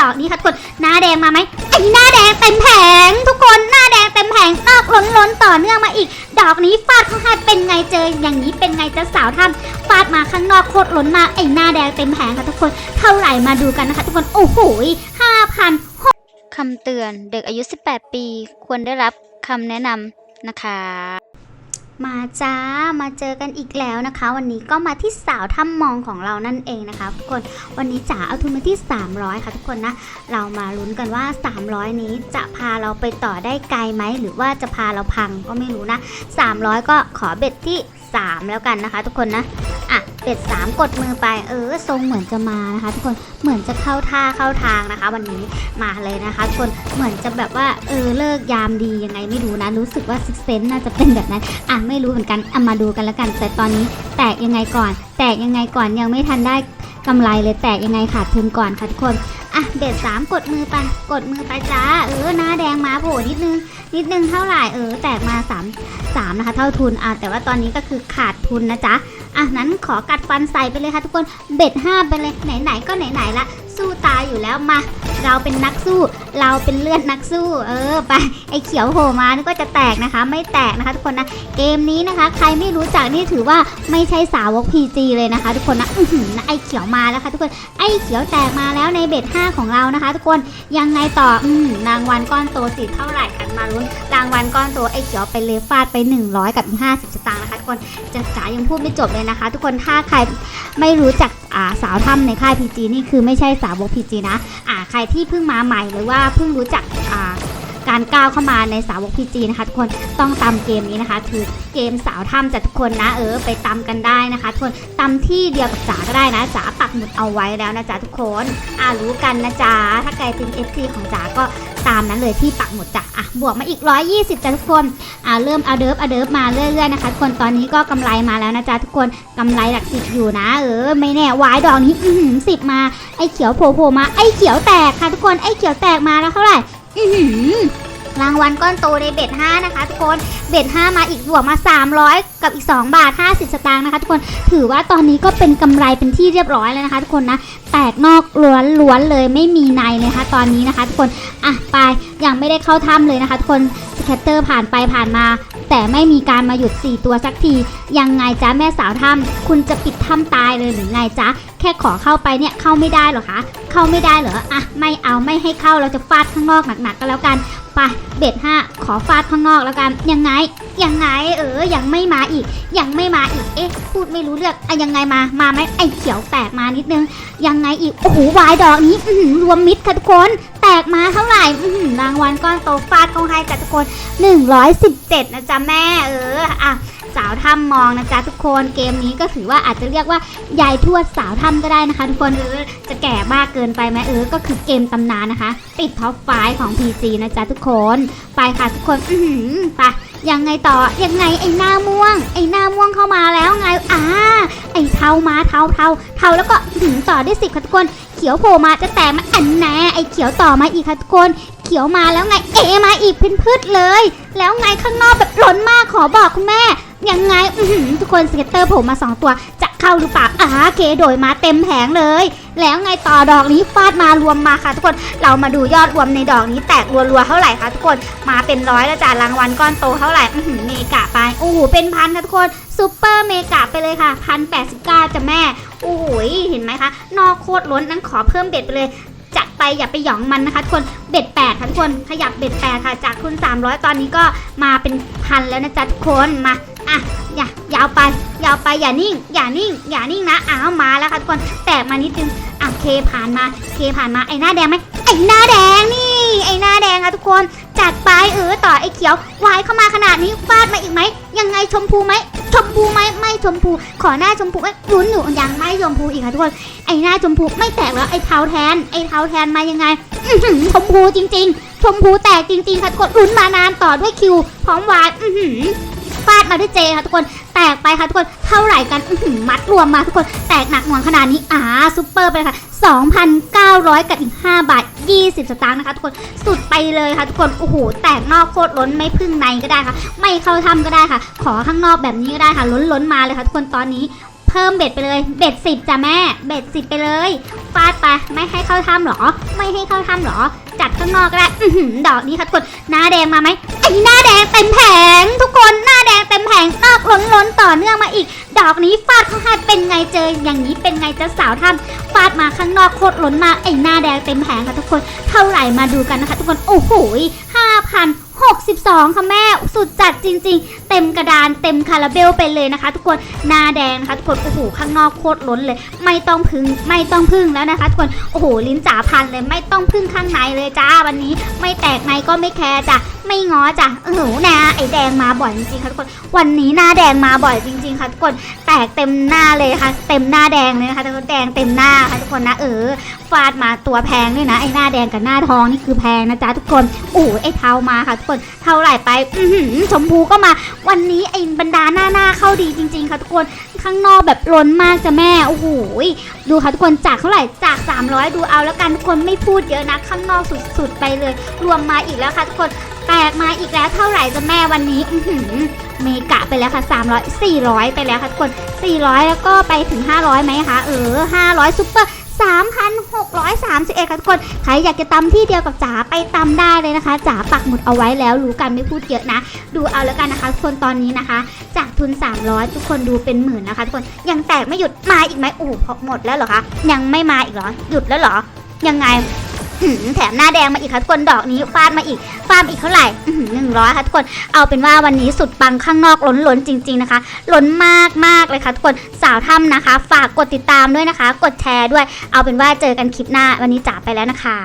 ดอกนี้ค่ะทุกคนหน้าแดงมาไหมไอ้หน้าแดงเต็มแผง ทุกคนหน้าแดงเต็มแผงนอกล้นล้นต่อเนื่องมาอีก ดอกนี้ฟาดเข้าให้เป็นไงเจอ อย่างนี้เป็นไงจะสาวทำฟาดมาข้างนอกโคตรล้นมาไอ้หน้าแดงเต็มแผงค่ะทุกคนเท่าไหร่มาดูกันนะคะ ทุกคนโอ้โหห้าพันคำเตือนเด็กอายุ 18 ปี ควรได้รับคำแนะนำนะคะ มาจ้ามาเจอกันอีกแล้วนะคะ วันนี้ก็มาที่สาวถ้ำมองของเรานั่นเองนะคะทุกคนวันนี้จ๋าเอาทุนมาที่ 300 ค่ะทุกคนนะเรามาลุ้นกันว่า 300 นี้จะพาเราไปต่อได้ไกลไหมหรือว่าจะพาเราพังก็ไม่รู้นะ 300 ก็ขอเบ็ดที่ 3 แล้วกันนะคะ ทุกคนนะ อะเบ็ด3กดมือไปเออทรงเหมือนจะมานะคะ ทุกคนเหมือนจะเข้าท่าเข้าทางนะคะ วันนี้มาเลยนะคะทุกคนเหมือนจะแบบว่าเออเลิกยามดียังไงไม่รู้นะรู้สึกว่าซิกเซนน่าจะเป็นแบบนั้นอะไม่รู้เหมือนกันเอามาดูกันแล้วกัน แต่ตอนนี้แตกยังไงก่อน แตกยังไงก่อนยังไม่ทันได้กำไรเลยแตกยังไงขาดทุนก่อนค่ะทุกคนอะเบ็ดสามกดมือไปกดมือไปจ้าเออหน้าแดงมาโผล่นิดนึง นิดนึงเท่าไหร่เออแตกมาสามสามนะคะ เท่าทุนอะแต่ว่าตอนนี้ก็คือขาดทุนนะจ๊ะอะนั้นขอกัดฟันใส่ไปเลยค่ะทุกคนเบ็ดห้าไปเลยไหนๆก็ไหนๆละ สู้ตายอยู่แล้วมา เราเป็นนักสู้ เราเป็นเลือดนักสู้ เออไปไอ้เขียวโผล่มานึกว่าจะแตกนะคะ ไม่แตกนะคะทุกคนนะเกมนี้นะคะ ใครไม่รู้จักนี่ถือว่าไม่ใช่สาวก PG เลยนะคะ ทุกคนนะอื้อหือนะไอ้เขียวมาแล้วค่ะทุกคนไอ้เขียวแตกมาแล้วในเบ็ด5ของเรานะคะ ทุกคนยังไงต่ออืมรางวัลก้อนโตสิเท่าไหร่กันมาลุ้นรางวัลก้อนโตไอ้เขียวไปเลยฟาดไป 100 กับ 50สตางค์นะคะทุกคนจะจ๋ายังพูดไม่จบเลยนะคะ ทุกคนถ้าใครไม่รู้จัก สาวถ้ำในค่ายพีจีนี่คือไม่ใช่สาวกพีจีนะอ่าใครที่เพิ่งมาใหม่หรือว่าเพิ่งรู้จัก การก้าวเข้ามาในสาวก PG นะคะทุกคนต้องตามเกมนี้นะคะคือเกมสาวถ้ำจากทุกคนนะ เออไปตามกันได้นะคะทุกคนตามที่เดียวกับจ๋าก็ได้นะจ๋าปักหมุดเอาไว้แล้วนะจ๊ะทุกคนอ่ารู้กันนะจ๊ะถ้าใครเป็น FC ของจ๋าก็ตามนั้นเลยที่ปักหมุดจ้ะอะบวกมาอีก 120จ้ะทุกคนอ่าเริ่มเอาเดิฟเอาเดิฟมาเรื่อยๆนะคะทุกคนตอนนี้ก็กำไรมาแล้วนะจ๊ะทุกคนกำไรหลักสิบอยู่นะ เออไม่แน่วายดอกนี้อือสิบมาไอ้เขียวโผล่มาไอ้เขียวแตกค่ะทุกคนไอ้เขียวแตกมาแล้วเท่าไหร่ อื้อหือรางวัลก้อนโตในเบ็ด5นะคะ ทุกคนเบ็ด5มาอีกบวกมา 300 กับอีก 2 บาท 50 สตางค์นะคะ ทุกคนถือว่าตอนนี้ก็เป็นกำไรเป็นที่เรียบร้อยแล้วนะคะ ทุกคนนะแตกนอกล้วนล้วนๆเลยไม่มีในเลยะคะตอนนี้นะคะ ทุกคนอะไปยังไม่ได้เข้าถ้ำเลยนะคะ ทุกคนสแคตเตอร์ผ่านไปผ่านมา แต่ไม่มีการมาหยุด 4 ตัวสักที ยังไงจ๊ะแม่สาวถ้ำคุณจะปิดถ้ำตายเลยหรือไงจ๊ะ แค่ขอเข้าไปเนี่ยเข้าไม่ได้หรอคะเข้าไม่ได้เหรออะไม่เอาไม่ให้เข้าเราจะฟาดข้างนอกหนักๆก็แล้วกันไปเบ็ดห้าขอฟาดข้างนอกแล้วกันยังไง ยังไงเออยังไม่มาอีก ยังไม่มาอีกเอ๊ะพูดไม่รู้เรื่องอะยังไงมามาไหมไอ้เขียวแตกมานิดนึง ยังไงอีกโอ้โหวายดอกนี้รวมมิดค่ะทุกคน แตกมาเท่าไหร่อื้อหือรางวัลก้อนโตฟาดเขาให้จ้ะทุกคน 117 นะจ๊ะแม่เอออะสาวถ้ำมองนะจ๊ะทุกคนเกมนี้ก็ถือว่าอาจจะเรียกว่ายายทวดสาวถ้ำก็ได้นะคะ ทุกคนเออจะแก่มากเกินไปไหมเออก็คือเกมตำนานนะคะ ติดท็อปไฟของ PC นะจ๊ะทุกคน ไปค่ะทุกคน อือหือไป ยังไงต่อยังไงไอ้หน้าม่วง ไอ้หน้าม่วงเข้ามาแล้วไงอ่าไอ้เทามาเทาเทาเทาแล้วก็ถึงต่อได้สิบค่ะทุกคน เขียวโผล่มาจะแต่มาอันแน่ไอ้เขียวต่อมาอีกค่ะทุกคน เขียวมาแล้วไงเอมาอีกเป็นพืชเลย แล้วไงข้างนอกแบบล้นมากขอบอกคุณแม่ยังไงอืทุกคนสเก็ตเตอร์โผล่มา2ตัวจะ เข้าหรือเปล่าอ่าเคโดยมาเต็มแผงเลย แล้วไงต่อดอกนี้ฟาดมารวมมาค่ะ ทุกคนเรามาดูยอดรวมในดอกนี้แตกรัวๆเท่าไหร่คะทุกคนมาเป็นร้อยแล้วจ้ะรางวัลก้อนโตเท่าไหร่เมกะไปโอ้โหเป็นพันค่ะทุกคนซูเปอร์เมกะไปเลยค่ะพันแปดสิบเก้าจ้ะแม่โอ้โหเห็นไหมคะนอกโคตรล้นนั้นขอเพิ่มเบ็ดไปเลยจัดไปอย่าไปหยองมันนะคะทุกคนเบ็ดแปดค่ะทุกคนขยับเบ็ดแปดค่ะ จากทุน300 ตอนนี้ก็มาเป็นพันแล้วนะจ๊ะทุกคนมา อะอย่ายาวไปอย่าวไปอย่านิ่ง อย่านิ่ง อย่านิ่งนะอ้าวมาแล้วค่ะทุกคนแตกมานิดนึงอะเคผ่านมาเคผ่านมาไอ้หน้าแดงไหมไอ้หน้าแดงนี่ไอ้หน้าแดงค่ะทุกคนจัดไปเออต่อไอ้เขียววายเข้ามาขนาดนี้ฟาดมาอีกไหมยังไงชมพูไหมชมพูไหมไม่ชมพู ขอหน้าชมพูเอ้ยลุ้นอยู่ยังไม่ชมพูอีกค่ะทุกคนไอ้หน้าชมพูไม่แตกแล้วไอ้เท้าแทนไอ้เท้าแทนมายังไงชมพูจริง ๆ ชมพูแตกจริงๆค่ะกดลุ้นมานานต่อด้วยคิวพร้อมวายอื้อหือ ฟาดมาด้วยเจค่ะทุกคน แตกไปค่ะทุกคน เท่าไหร่กันมัดรวมมาทุกคน แตกหนักหน่วงขนาดนี้อ่าซุปเปอร์ไปค่ะ 2,900 กับอีก 5 บาท 20 สตางค์นะคะทุกคน สุดไปเลยค่ะทุกคน โอ้โห แตกนอกโคตรล้นไม่พึ่งในก็ได้ค่ะ ไม่เข้าถ้ำก็ได้ค่ะ ขอข้างนอกแบบนี้ก็ได้ค่ะ ล้นล้นๆมาเลยค่ะทุกคนตอนนี้เพิ่มเบ็ดไปเลย เบ็ดสิบจ้ะแม่ เบ็ดสิบไปเลย ฟาดไป ไม่ให้เข้าถ้ำหรอ ไม่ให้เข้าถ้ำหรอ จัดข้างนอกก็ได้หือดอกนี้ค่ะทุกคน หน้าแดงมาไหมไอ้หน้าแดงเต็มแผง ทุกคนหน้าแดงเต็มแผงนอกล้นล้นต่อเนื่องมาอีก ดอกนี้ฟาดเข้าให้เป็นไงเจอ อย่างนี้เป็นไงจะสาวท่านฟาดมาข้างนอกโคตรล้นมาไอ้หน้าแดงเต็มแผงค่ะทุกคน เท่าไหร่มาดูกันนะคะ ทุกคนโอ้โหห้าพัน หกสิบสองค่ะแม่ สุดจัดจริง ๆ เต็มกระดานเต็มคาราเบลไปเลยนะคะ ทุกคนหน้าแดงนะคะทุกคนโอ้โหข้างนอกโคตรล้นเลย ไม่ต้องพึ่งไม่ต้องพึ่งแล้วนะคะ ทุกคนโอ้โหลิ้นจ๋าพันเลยไม่ต้องพึ่งข้างในเลยจ้าวันนี้ ไม่แตกในก็ไม่แคร์จ้ะไม่ง้อจ้ะโอ้โหนะไอแดงมาบ่อยจริงๆค่ะทุกคนวันนี้หน้าแดงมาบ่อยจริง ๆ ค่ะทุกคนแตกเต็มหน้าเลยค่ะ เต็มหน้าแดงเลยนะคะทุกคนแดงเต็มหน้าค่ะทุกคนนะเออฟาดมาตัวแพงด้วยนะไอหน้าแดงกับหน้าทองนี่คือแพงนะจ๊ะทุกคนโอ้ไอเทามาค่ะทุกคนเท่าไหร่ไปอืชมพูก็มา วันนี้ไอบรรดาหน้าหน้าเข้าดีจริง ๆ ค่ะทุกคนข้างนอกแบบล้นมากจ้ะแม่โอ้โหดูค่ะทุกคนจากเท่าไหร่จาก 300 ดูเอาแล้วกันทุกคนไม่พูดเยอะนะข้างนอกสุดๆไปเลย รวมมาอีกแล้วค่ะทุกคนแตกมาอีกแล้วเท่าไหร่จ้ะแม่วันนี้อืเมกะไปแล้วค่ะ 300 400 ไปแล้วค่ะทุกคน 400 แล้วก็ไปถึง 500ไหมคะ เออ 500ซุปเปอร์ 3,631ค่ะทุกคน ใครอยากจะตำที่เดียวกับจ๋าไปตำได้เลยนะคะจ๋าปักหมุดเอาไว้แล้วรู้กันไม่พูดเยอะนะ ดูเอาแล้วกันนะคะทุกคนตอนนี้นะคะ จากทุน 300 ทุกคนดูเป็นหมื่นนะคะทุกคนยังแตกไม่หยุดมาอีกไหมโอ้โหหมดแล้วเหรอคะยังไม่มาอีกเหรอหยุดแล้วเหรอยังไง แถมหน้าแดงมาอีกค่ะทุกคนดอกนี้ฟาดมาอีกฟาดอีกเท่าไหร่หนึ่งร้อยค่ะทุกคนเอาเป็นว่าวันนี้สุดปังข้างนอกล้นล้นๆจริง ๆนะคะ ล้นมากมากเลยค่ะทุกคนสาวถ้ำนะคะ ฝากกดติดตามด้วยนะคะ กดแชร์ด้วย เอาเป็นว่าเจอกันคลิปหน้าวันนี้จ๋าไปแล้วนะคะ